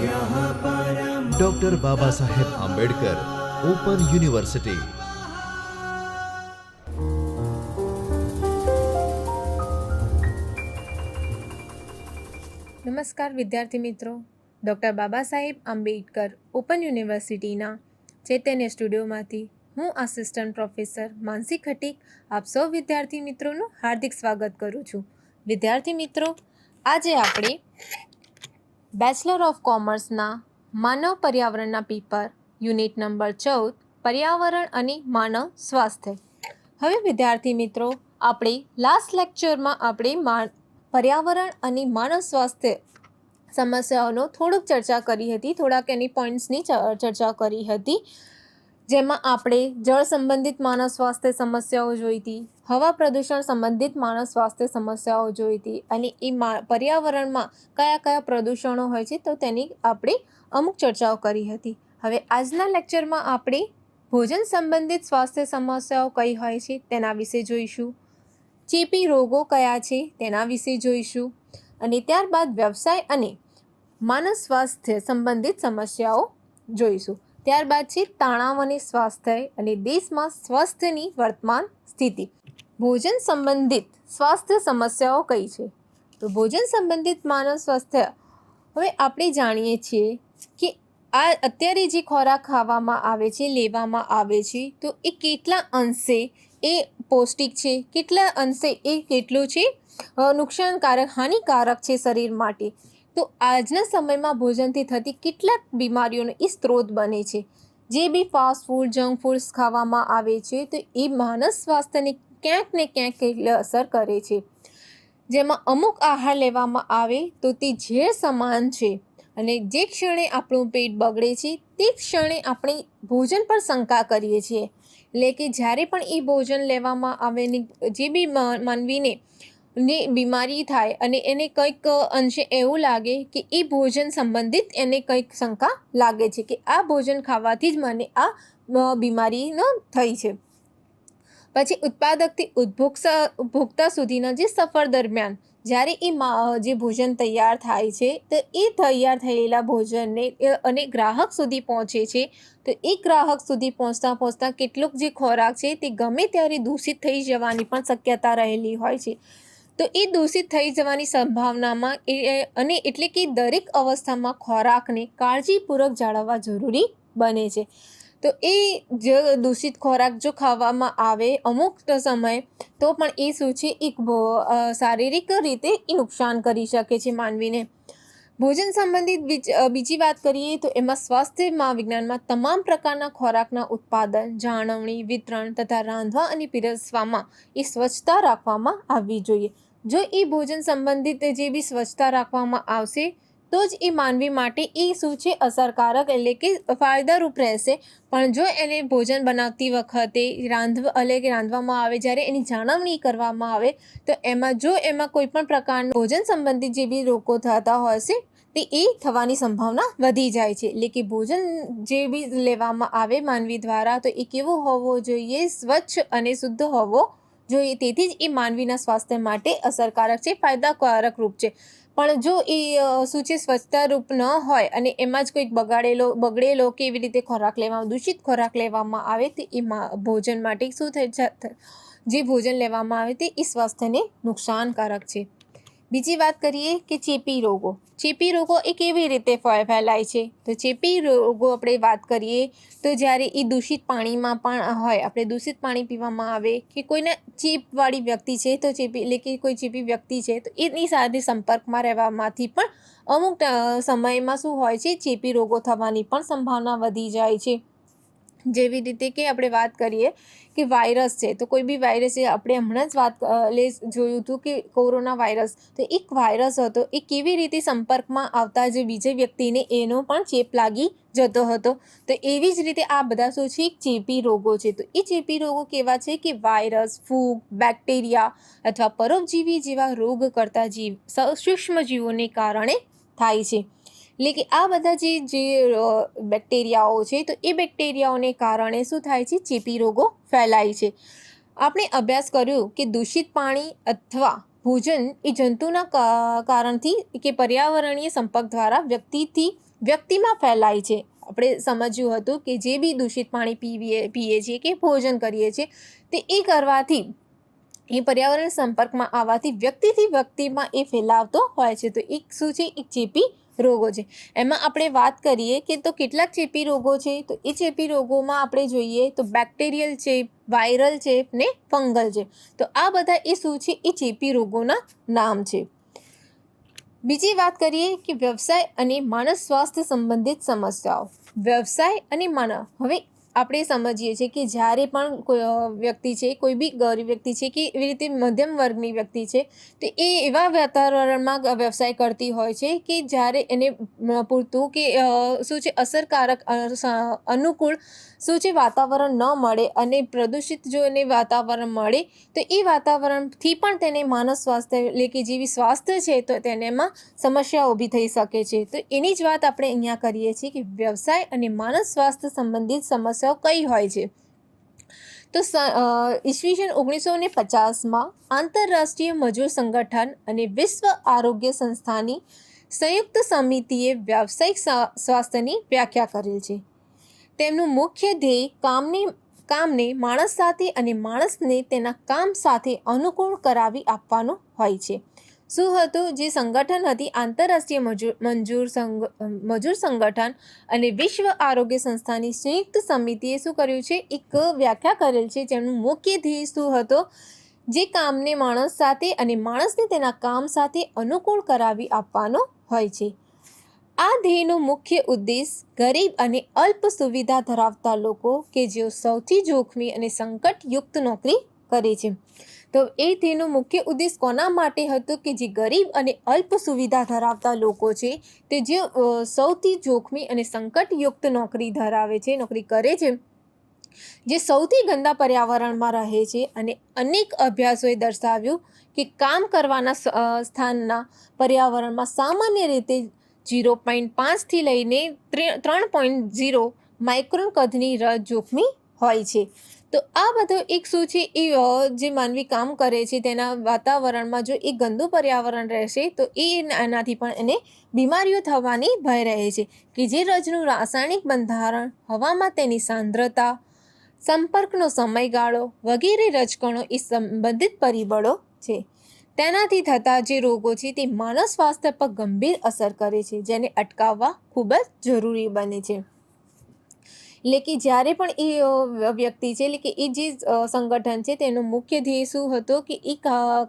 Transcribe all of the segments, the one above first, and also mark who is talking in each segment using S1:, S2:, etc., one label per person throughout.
S1: Doctor Baba Saheb Ambedkar open university
S2: નમસ્કાર વિદ્યાર્થી મિત્રો. ડૉક્ટર બાબા સાહેબ આંબેડકર ઓપન યુનિવર્સિટીના ચૈતન્ય સ્ટુડિયોમાંથી હું આસિસ્ટન્ટ પ્રોફેસર માનસી ખટીક આપ સૌ વિદ્યાર્થી મિત્રોનું હાર્દિક સ્વાગત કરું છું. વિદ્યાર્થી મિત્રો, આજે આપણે બેચલર ઓફ કોમર્સના માનવ પર્યાવરણના પેપર યુનિટ નંબર ચૌદ, પર્યાવરણ અને માનવ સ્વાસ્થ્ય. હવે વિદ્યાર્થી મિત્રો, આપણે લાસ્ટ લેક્ચરમાં આપણે પર્યાવરણ અને માનવ સ્વાસ્થ્ય સમસ્યાઓનો થોડુંક ચર્ચા કરી હતી, થોડાક એની પોઈન્ટ્સની ચર્ચા કરી હતી. જેમાં આપણે જળ સંબંધિત માનવ સ્વાસ્થ્ય સમસ્યાઓ જોઈ હતી હવા પ્રદૂષણ સંબંધિત માનવ સ્વાસ્થ્ય સમસ્યાઓ જોઈ હતી અને એ પર્યાવરણમાં કયા કયા પ્રદૂષણો હોય છે, તો તેની આપણે અમુક ચર્ચાઓ કરી હતી. હવે આજના લેક્ચરમાં આપણે ભોજન સંબંધિત સ્વાસ્થ્ય સમસ્યાઓ કઈ હોય છે, તેના વિશે જોઈશું. ચેપી રોગો કયા છે, તેના વિશે જોઈશું. અને ત્યારબાદ વ્યવસાય અને માનવ સ્વાસ્થ્ય સંબંધિત સમસ્યાઓ જોઈશું. ત્યારબાદ છે તણાવ અને સ્વાસ્થ્ય અને દેશમાં સ્વાસ્થ્યની વર્તમાન સ્થિતિ. ભોજન સંબંધિત સ્વાસ્થ્ય સમસ્યાઓ કઈ છે? તો ભોજન સંબંધિત માનવ સ્વાસ્થ્ય, હવે આપણે જાણીએ છીએ કે આ અત્યારે જે ખોરાક ખાવામાં આવે છે, લેવામાં આવે છે, તો એ કેટલા અંશે એ પૌષ્ટિક છે, કેટલા અંશે એ કેટલું છે નુકસાનકારક, હાનિકારક છે શરીર માટે. તો આજના સમયમાં ભોજનથી થતી કેટલાક બીમારીઓનો એ સ્ત્રોત બને છે. જે બી ફાસ્ટ ફૂડ જંક ફૂડ્સ ખાવામાં આવે છે, તો એ માનસ સ્વાસ્થ્યને ક્યાંક ને ક્યાંક એટલે અસર કરે છે. જેમાં અમુક આહાર લેવામાં આવે તો તે ઝેર સમાન છે અને જે ક્ષણે આપણું પેટ બગડે છે, તે ક્ષણે આપણે ભોજન પર શંકા કરીએ છીએ. એટલે કે જ્યારે પણ એ ભોજન લેવામાં આવે ને જે બી માનવીને ને બીમારી થાય અને એને કંઈક અંશે એવું લાગે કે એ ભોજન સંબંધિત એને કંઈક શંકા લાગે છે કે આ ભોજન ખાવાથી જ મને આ બીમારીનો થઈ છે. પછી ઉત્પાદકથી ઉપભોક્તા ઉપભોક્તા સુધીના જે સફર દરમિયાન જ્યારે એ મા જે ભોજન તૈયાર થાય છે, તો એ તૈયાર થયેલા ભોજનને અને ગ્રાહક સુધી પહોંચે છે, તો એ ગ્રાહક સુધી પહોંચતા પહોંચતા કેટલોક જે ખોરાક છે તે ગમે ત્યારે દૂષિત થઈ જવાની પણ શક્યતા રહેલી હોય છે. તો એ દૂષિત થઈ જવાની સંભાવનામાં અને એટલે કે દરેક અવસ્થામાં ખોરાકને કાળજીપૂર્વક જાળવવા જરૂરી બને છે. તો એ જે દૂષિત ખોરાક જો ખાવામાં આવે અમુક સમય, તો પણ એ શું છે? એક શારીરિક રીતે એ નુકસાન કરી શકે છે માનવીને. ભોજન સંબંધિત બીજી વાત કરીએ તો એમાં સ્વાસ્થ્યમાં વિજ્ઞાનમાં તમામ પ્રકારના ખોરાકના ઉત્પાદન, જાળવણી, વિતરણ તથા રાંધવા અને પીરસવામાં એ સ્વચ્છતા રાખવામાં આવવી જોઈએ. જો એ ભોજન સંબંધિત જે બી સ્વચ્છતા રાખવામાં આવશે, તો જ એ માનવી માટે એ શું છે? અસરકારક એટલે કે ફાયદારૂપ રહેશે. પણ જો એને ભોજન બનાવતી વખતે રાંધવ, એટલે કે રાંધવામાં આવે, જ્યારે એની જાળવણી કરવામાં આવે, તો એમાં જો એમાં કોઈ પણ પ્રકારનું ભોજન સંબંધિત જે બી રોગો થતા હશે તે એ થવાની સંભાવના વધી જાય છે. એટલે કે ભોજન જે બી લેવામાં આવે માનવી દ્વારા, તો એ કેવો હોવો જોઈએ? સ્વચ્છ અને શુદ્ધ હોવો જોઈએ, તેથી જ એ માનવીના સ્વાસ્થ્ય માટે અસરકારક છે, ફાયદાકારક રૂપ છે. પણ જો એ સૂચિ શું છે, સ્વચ્છતા રૂપ ન હોય અને એમાં જ કોઈક બગાડેલો, બગડેલો કે એવી રીતે ખોરાક લેવામાં દૂષિત ખોરાક લેવામાં આવે, તો એ ભોજન માટે શું થઈ જે ભોજન લેવામાં આવે, તે એ સ્વાસ્થ્યને નુકસાનકારક છે. બીજી વાત કરીએ કે ચેપી રોગો. ચેપી રોગો એ કેવી રીતે ફેલાય છે? તો ચેપી રોગો આપણે વાત કરીએ તો જ્યારે એ દૂષિત પાણીમાં પણ હોય, આપણે દૂષિત પાણી પીવામાં આવે કે કોઈને ચેપવાળી વ્યક્તિ છે, તો ચેપી એટલે કે કોઈ ચેપી વ્યક્તિ છે, તો એની સાથે સંપર્કમાં રહેવામાંથી પણ અમુક સમયમાં શું હોય છે, ચેપી રોગો થવાની પણ સંભાવના વધી જાય છે. જેવી રીતે કે આપણે વાત કરીએ કે વાયરસ છે, તો કોઈ બી વાયરસ છે આપણે હમણાં જ વાત લે, જોયું હતું કે કોરોના વાયરસ, તો એક વાયરસ હતો, એ કેવી રીતે સંપર્કમાં આવતા જે બીજે વ્યક્તિને એનો પણ ચેપ લાગી જતો હતો. તો એવી જ રીતે આ બધા શું છે ચેપી રોગો છે. તો એ ચેપી રોગો કેવા છે કે વાયરસ, ફૂગ, બેક્ટેરિયા અથવા પરોપજીવી જેવા રોગ કરતા જીવ સૂક્ષ્મ જીવોને કારણે થાય છે. એટલે કે આ બધા જે જે બેક્ટેરિયાઓ છે, તો એ બેક્ટેરિયાઓને કારણે શું થાય છે? ચેપી રોગો ફેલાય છે. આપણે અભ્યાસ કર્યો કે દૂષિત પાણી અથવા ભોજન એ જંતુના કારણથી કે પર્યાવરણીય સંપર્ક દ્વારા વ્યક્તિથી, વ્યક્તિમાં ફેલાય છે. આપણે સમજ્યું હતું કે જે બી દૂષિત પાણી પીવીએ, પીએ છીએ કે ભોજન કરીએ છીએ, તે એ કરવાથી, એ પર્યાવરણ સંપર્કમાં આવવાથી વ્યક્તિથી વ્યક્તિમાં એ ફેલાવતો હોય છે. તો એક શું છે? એક ચેપી રોગો છે. એમાં આપણે વાત કરીએ કે તો કેટલાક ચેપી રોગો છે, તો એ ચેપી રોગોમાં આપણે જોઈએ તો બેક્ટેરિયલ ચેપ વાયરલ ચેપ ને ફંગલ ચેપ તો આ બધા એ શું છે? એ ચેપી રોગોના નામ છે. બીજી વાત કરીએ કે વ્યવસાય અને માનસ સ્વાસ્થ્ય સંબંધિત સમસ્યાઓ. વ્યવસાય અને માનવ. હવે આપણે સમજીએ છીએ કે જ્યારે પણ કોઈ વ્યક્તિ છે, કોઈ બી ગરીબ વ્યક્તિ છે કે એવી રીતે મધ્યમ વર્ગની વ્યક્તિ છે, તો એ એવા વાતાવરણમાં વ્યવસાય કરતી હોય છે કે જ્યારે એને પૂરતું કે શું છે, અસરકારક અનુકૂળ શું છે, વાતાવરણ ન મળે અને પ્રદૂષિત જો એને વાતાવરણ મળે, તો એ વાતાવરણથી પણ તેને માનવ સ્વાસ્થ્ય એટલે કે જેવી સ્વાસ્થ્ય છે, તો તેનેમાં સમસ્યા ઊભી થઈ શકે છે. તો એની જ વાત આપણે અહીંયા કરીએ છીએ કે વ્યવસાય અને માનવ સ્વાસ્થ્ય સંબંધિત સમસ્યાઓ કઈ હોય છે? તો ઈસવીસન ઓગણીસો ને પચાસમાં આંતરરાષ્ટ્રીય મજૂર સંગઠન અને વિશ્વ આરોગ્ય સંસ્થાની સંયુક્ત સમિતિએ વ્યાવસાયિક સ્વા- સ્વાસ્થ્યની વ્યાખ્યા કરેલ છે. તેમનું મુખ્ય ધ્યેય કામની, કામને માણસ સાથે અને માણસને તેના કામ સાથે અનુકૂળ કરાવી આપવાનું હોય છે. શું હતું? જે સંગઠન હતી, આંતરરાષ્ટ્રીય મજૂર મંજૂર સંગ, મજૂર સંગઠન અને વિશ્વ આરોગ્ય સંસ્થાની સંયુક્ત સમિતિએ શું કર્યું છે? એક વ્યાખ્યા કરેલ છે જેમનું મુખ્ય ધ્યેય શું હતો? જે કામને માણસ સાથે અને માણસને તેના કામ સાથે અનુકૂળ કરાવી આપવાનો હોય છે. આ ધ્યેયનો મુખ્ય ઉદ્દેશ ગરીબ અને અલ્પ સુવિધા ધરાવતા લોકો કે જેઓ સૌથી જોખમી અને સંકટયુક્ત નોકરી કરે છે. તો એ તેનો મુખ્ય ઉદ્દેશ કોના માટે હતો કે જે ગરીબ અને અલ્પ સુવિધા ધરાવતા લોકો છે, તે જે સૌથી જોખમી અને સંકટયુક્ત નોકરી ધરાવે છે, નોકરી કરે છે, જે સૌથી ગંદા પર્યાવરણમાં રહે છે અને અનેક અભ્યાસોએ દર્શાવ્યું કે કામ કરવાના સ્થાનના પર્યાવરણમાં સામાન્ય રીતે જીરો પોઈન્ટ પાંચથી લઈને ત્રે- ત્રણ પોઈન્ટ ઝીરો માઇક્રોન કદની રજ જોખમી હોય છે. તો આ બધો એક શું છે? એ જે માનવી કામ કરે છે, તેના વાતાવરણમાં જો એ ગંદુ પર્યાવરણ રહેશે, તો એ એનાથી પણ એને બીમારીઓ થવાની ભય રહે છે. કે જે રજનું રાસાયણિક બંધારણ, હવામાં તેની સાંદ્રતા, સંપર્કનો સમયગાળો વગેરે રજકણો એ સંબંધિત પરિબળો છે. તેનાથી થતા જે રોગો છે, તે માનવ સ્વાસ્થ્ય પર ગંભીર અસર કરે છે, જેને અટકાવવા ખૂબ જ જરૂરી બને છે. એટલે કે જ્યારે પણ એ વ્યક્તિ છે, એટલે કે એ જે સંગઠન છે, તેનો મુખ્ય ધ્યેય શું હતો કે એ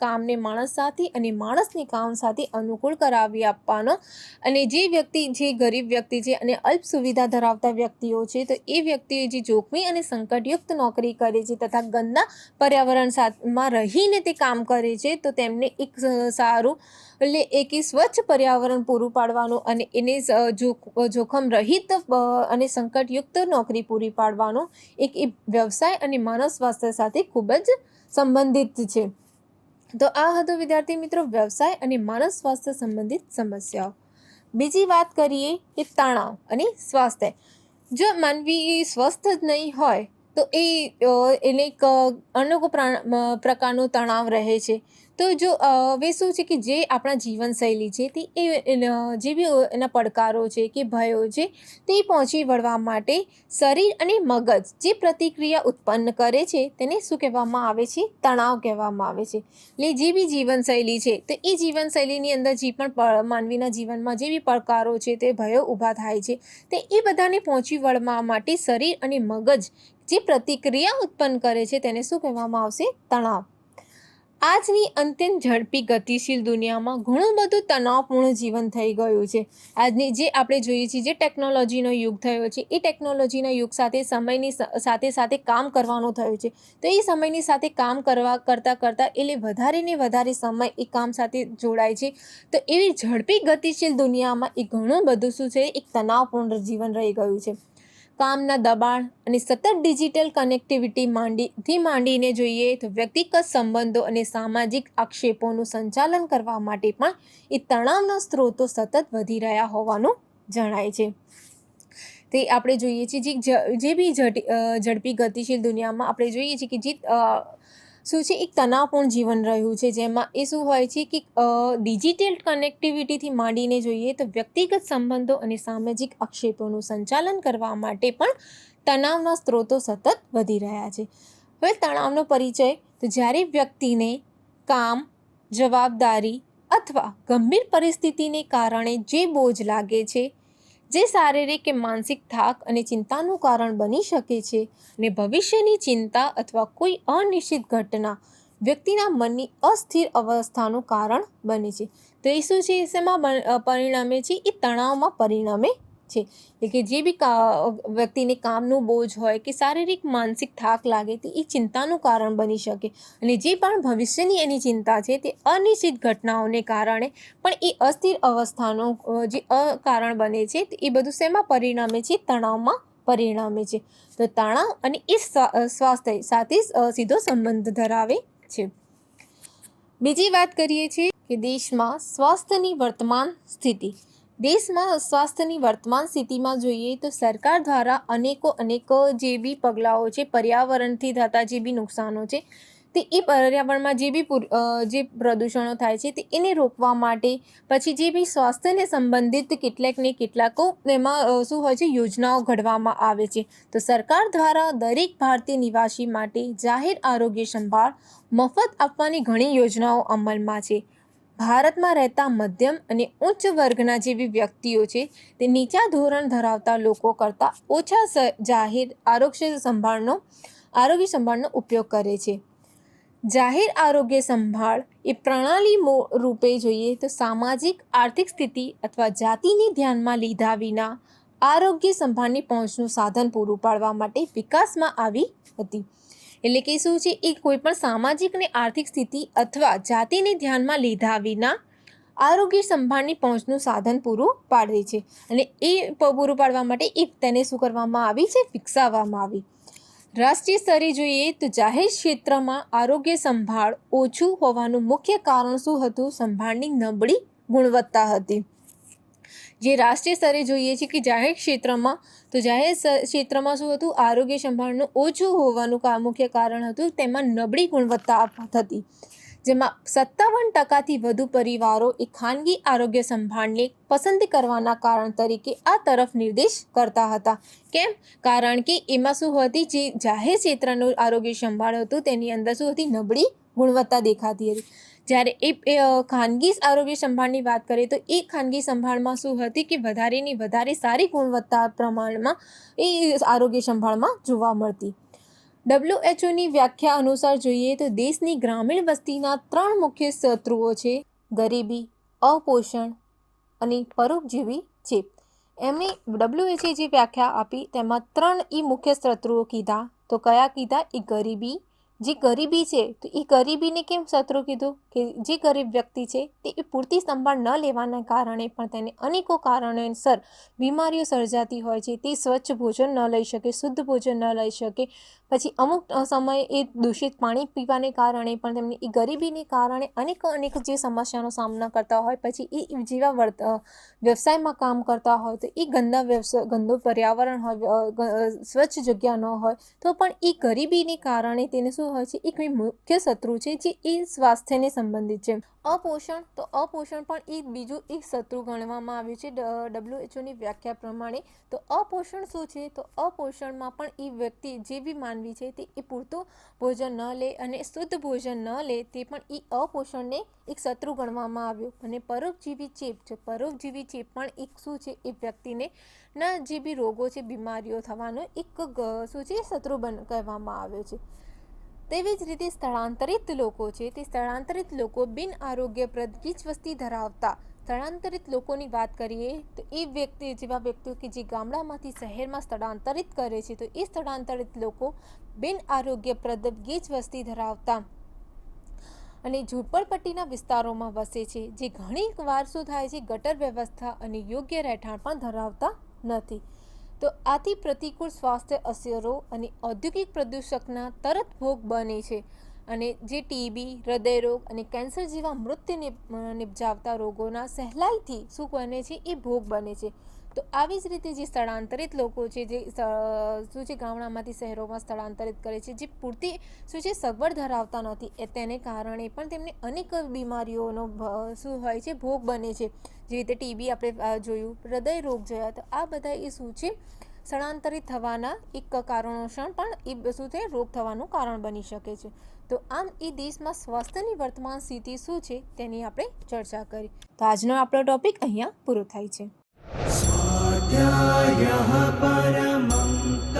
S2: કામને માણસ સાથે અને માણસને કામ સાથે અનુકૂળ કરાવી આપવાનો. અને જે વ્યક્તિ, જે ગરીબ વ્યક્તિ છે અને અલ્પ સુવિધા ધરાવતા વ્યક્તિઓ છે, તો એ વ્યક્તિઓ જે જોખમી અને સંકટયુક્ત નોકરી કરે છે તથા ગંદા પર્યાવરણ સાથમાં રહીને તે કામ કરે છે, તો તેમને એક સારું, એટલે એક સ્વચ્છ પર્યાવરણ પૂરું પાડવાનું અને એને જોખ- જોખમ રહિત અને સંકટયુક્ત નોકરી પૂરી પાડવાનો એક એ વ્યવસાય અને માનવ સ્વાસ્થ્ય સાથે ખૂબ જ સંબંધિત છે. તો આ હતો વિદ્યાર્થી મિત્રો વ્યવસાય અને માનવ સ્વાસ્થ્ય સંબંધિત સમસ્યાઓ. બીજી વાત કરીએ કે તણાવ અને સ્વાસ્થ્ય. જો માનવી સ્વસ્થ જ નહીં હોય તો એ એને એક અનેક પ્રા- પ્રકારનો તણાવ રહે છે. તો જો હવે શું છે કે જે આપણા જીવનશૈલી છે તે એ જે બી એના પડકારો છે કે ભયો છે તે પહોંચી વળવા માટે શરીર અને મગજ જે પ્રતિક્રિયા ઉત્પન્ન કરે છે તેને શું કહેવામાં આવે છે? તણાવ કહેવામાં આવે છે. એટલે જે બી જીવનશૈલી છે તો એ જીવનશૈલીની અંદર જે પણ માનવીના જીવનમાં જે બી પડકારો છે તે ભયો ઊભા થાય છે તે એ બધાને પહોંચી વળવા માટે શરીર અને મગજ જે પ્રતિક્રિયા ઉત્પન્ન કરે છે તેને શું કહેવામાં આવશે? તણાવ. આજની અત્યંત ઝડપી ગતિશીલ દુનિયામાં ઘણું બધું તણાવપૂર્ણ જીવન થઈ ગયું છે. આજની જે આપણે જોઈએ છીએ જે ટેકનોલોજીનો યુગ થયો છે, એ ટેકનોલોજીના યુગ સાથે સમયની સાથે સાથે કામ કરવાનું થયું છે. તો એ સમયની સાથે કામ કરવા કરતાં કરતાં એટલે વધારે ને વધારે સમય એ કામ સાથે જોડાય છે. તો એવી ઝડપી ગતિશીલ દુનિયામાં એ ઘણું બધું શું છે? એક તણાવપૂર્ણ જીવન રહી ગયું છે. કામના દબાણ અને સતત ડિજિટલ કનેક્ટિવિટી માંડીથી માંડીને જોઈએ તો વ્યક્તિગત સંબંધો અને સામાજિક આક્ષેપોનું સંચાલન કરવા માટે પણ એ તણાવના સ્ત્રોતો સતત વધી રહ્યા હોવાનું જણાય છે. તે આપણે જોઈએ છીએ જે બી ઝડપી ગતિશીલ દુનિયામાં આપણે જોઈએ છીએ કે જે શું છે? એક તણાવપૂર્ણ જીવન રહ્યું છે, જેમાં એ શું હોય છે કે ડિજિટલ કનેક્ટિવિટીથી માંડીને જોઈએ તો વ્યક્તિગત સંબંધો અને સામાજિક આક્ષેપોનું સંચાલન કરવા માટે પણ તણાવના સ્ત્રોતો સતત વધી રહ્યા છે. હવે તણાવનો પરિચય, તો જ્યારે વ્યક્તિને કામ, જવાબદારી અથવા ગંભીર પરિસ્થિતિને કારણે જે બોજ લાગે છે જે શારીરિક કે માનસિક થાક અને ચિંતાનું કારણ બની શકે છે અને ભવિષ્યની ચિંતા અથવા કોઈ અનિશ્ચિત ઘટના વ્યક્તિના મનની અસ્થિર અવસ્થાનું કારણ બને છે. તો એ શું છે? શેમાં પરિણામે છે? એ તણાવમાં પરિણમે છે. એટલે કે જે બી વ્યક્તિને કામનું બોજ હોય કે શારીરિક માનસિક થાક લાગે તે એ ચિંતાનું કારણ બની શકે. અને જે પણ ભવિષ્યની એની ચિંતા છે તે અનિશ્ચિત ઘટનાઓને કારણે પણ એ અસ્થિર અવસ્થાનું, જે કારણ બને છે એ બધું શેમાં પરિણામે છે? તણાવમાં પરિણામે છે. તો તણાવ અને એ સ્વાસ્થ્ય સાથે સીધો સંબંધ ધરાવે છે. બીજી વાત કરીએ છીએ કે દેશમાં સ્વાસ્થ્યની વર્તમાન સ્થિતિ. દેશમાં સ્વાસ્થ્યની વર્તમાન સ્થિતિમાં જોઈએ તો સરકાર દ્વારા અનેકો અનેકો જે બી પગલાઓ છે, પર્યાવરણથી થતા જે બી નુકસાનો છે, તે એ પર્યાવરણમાં જે બી જે પ્રદૂષણો થાય છે, તે એને રોકવા માટે પછી જે બી સ્વાસ્થ્યને સંબંધિત કેટલાક ને કેટલાકો એમાં શું હોય છે, યોજનાઓ ઘડવામાં આવે છે. તો સરકાર દ્વારા દરેક ભારતીય નિવાસી માટે જાહેર આરોગ્ય સંભાળ, મફત આપવાની ઘણી યોજનાઓ અમલમાં છે. ભારતમાં રહેતા મધ્યમ અને ઉચ્ચ વર્ગના જેવી વ્યક્તિઓ છે, તે નીચા ધોરણ ધરાવતા લોકો કરતાં ઓછા જાહેર આરોગ્ય સંભાળનો આરોગ્ય સંભાળનો ઉપયોગ કરે છે. જાહેર આરોગ્ય સંભાળ એ પ્રણાલી રૂપે જોઈએ તો સામાજિક, આર્થિક સ્થિતિ અથવા જાતિને ધ્યાનમાં લીધા વિના આરોગ્ય સંભાળની પહોંચનું સાધન પૂરું પાડવા માટે વિકાસમાં આવી હતી. એટલે કે શું છે? એ કોઈપણ સામાજિક અને આર્થિક સ્થિતિ અથવા જાતિને ધ્યાનમાં લીધા વિના આરોગ્ય સંભાળની પહોંચનું સાધન પૂરું પાડે છે. અને એ પૂરું પાડવા માટે એ તેને શું કરવામાં આવી છે? વિકસાવવામાં આવી. રાષ્ટ્રીય સ્તરે જોઈએ તો જાહેર ક્ષેત્રમાં આરોગ્ય સંભાળ ઓછું હોવાનું મુખ્ય કારણ શું હતું? સંભાળની નબળી ગુણવત્તા હતી. જે રાષ્ટ્રીય સ્તરે જોઈએ છે કે જાહેર ક્ષેત્રમાં, તો જાહેર ક્ષેત્રમાં શું હતું? આરોગ્ય સંભાળનું ઓછું હોવાનું કા- મુખ્ય કારણ હતું. તેમાં નબળી ગુણવત્તા થતી. જેમાં સત્તાવન ટકાથી વધુ પરિવારો એ ખાનગી આરોગ્ય સંભાળને પસંદ કરવાના કારણ તરીકે આ તરફ નિર્દેશ કરતા હતા. કેમ? કારણ કે એમાં શું હતી? જે જાહેર ક્ષેત્રનું આરોગ્ય સંભાળ હતું, તેની અંદર શું હતી? નબળી ગુણવત્તા દેખાતી હતી. જ્યારે એ ખાનગી આરોગ્ય સંભાળની વાત કરીએ તો એ ખાનગી સંભાળમાં શું હતી કે વધારેની વધારે સારી ગુણવત્તા પ્રમાણમાં એ આરોગ્ય સંભાળમાં જોવા મળતી. ડબ્લ્યુએચઓની વ્યાખ્યા અનુસાર જોઈએ તો દેશની ગ્રામીણ વસ્તીના ત્રણ મુખ્ય શત્રુઓ છે ગરીબી, અપોષણ અને પરોપજીવી છે એમણે ડબ્લ્યુએચએ જે વ્યાખ્યા આપી તેમાં ત્રણ એ મુખ્ય શત્રુઓ કીધા. તો કયા કીધા? એ ગરીબી જે ગરીબી છે તો એ ગરીબીને કેમ શત્રુ કીધું? કે જે ગરીબ વ્યક્તિ છે, તે એ પૂરતી સંભાળ ન લેવાના કારણે પણ તેને અનેકો કારણોસર બીમારીઓ સર્જાતી હોય છે. તે સ્વચ્છ ભોજન ન લઈ શકે, શુદ્ધ ભોજન ન લઈ શકે. પછી અમુક સમયે એ દૂષિત પાણી પીવાને કારણે પણ તેમને એ ગરીબીને કારણે અનેક અનેક જે સમસ્યાનો સામનો કરતા હોય, પછી એ જેવા વર્ત વ્યવસાયમાં કામ કરતા હોય, તો એ ગંદા વ્યવસાય ગંદો પર્યાવરણ હોય સ્વચ્છ જગ્યા ન હોય, તો પણ એ ગરીબીને કારણે તેને શું હોય છે એ મુખ્ય શત્રુ છે, જે એ સ્વાસ્થ્યને સંબંધિત છે. અપોષણ તો અપોષણ પણ એ બીજું એક શત્રુ ગણવામાં આવ્યું છે. ડબ્લ્યુએચઓની વ્યાખ્યા પ્રમાણે તો અપોષણ શું છે? તો અપોષણમાં પણ એ વ્યક્તિ જે બી માનવી છે તે એ પૂરતું ભોજન ન લે અને શુદ્ધ ભોજન ન લે તે પણ એ અપોષણને એક શત્રુ ગણવામાં આવ્યું. અને પરોપજીવી ચેપ છે. પરોપજીવી ચેપ પણ એક શું છે? એ વ્યક્તિને ના જે બી રોગો છે, બીમારીઓ થવાનો એક શું છે? શત્રુ બન, કહેવામાં આવ્યો છે. તેવી જ રીતે સ્થળાંતરિત લોકો છે તે સ્થળાંતરિત લોકો બિન આરોગ્યપ્રદ ગીચ વસ્તી ધરાવતા. સ્થળાંતરિત લોકોની વાત કરીએ તો એ વ્યક્તિ જેવા વ્યક્તિઓ કે જે ગામડામાંથી શહેરમાં સ્થળાંતરિત કરે છે તો એ સ્થળાંતરિત લોકો બિન આરોગ્યપ્રદ ગીચ વસ્તી ધરાવતા. અને ઝૂંપડપટ્ટીના વિસ્તારોમાં વસે છે જે ઘણી વાર શું થાય છે? ગટર વ્યવસ્થા અને યોગ્ય રહેઠાણ પણ ધરાવતા નથી. તો આથી પ્રતિકૂળ સ્વાસ્થ્ય અસરો અને ઔદ્યોગિક પ્રદૂષકના તરત ભોગ બને છે અને જે ટીબી હૃદયરોગ અને કેન્સર જેવા મૃત્યુ નિપજાવતા રોગોના સહેલાઈથી શું બને છે? એ ભોગ બને છે. તો આવી જ રીતે જે સ્થળાંતરિત લોકો છે, જે શું છે, ગામડામાંથી શહેરોમાં સ્થળાંતરિત કરે છે, જે પૂરતી શું છે, સગવડ ધરાવતા નથી, એ તેને કારણે પણ તેમને અનેક બીમારીઓનો શું હોય છે, ભોગ બને છે. જે રીતે ટીબી આપણે જોયું, હૃદય રોગ જોયા, તો આ બધા એ શું છે, સ્થળાંતરિત થવાના એક કારણોસર પણ એ શું છે, રોગ થવાનું કારણ બની શકે છે. તો આમ એ દેશમાં સ્વાસ્થ્યની વર્તમાન સ્થિતિ શું છે, તેની આપણે ચર્ચા કરી. તો આજનો આપણો ટોપિક અહીંયા પૂરો થાય છે.
S3: स्वाध्यायः परमम्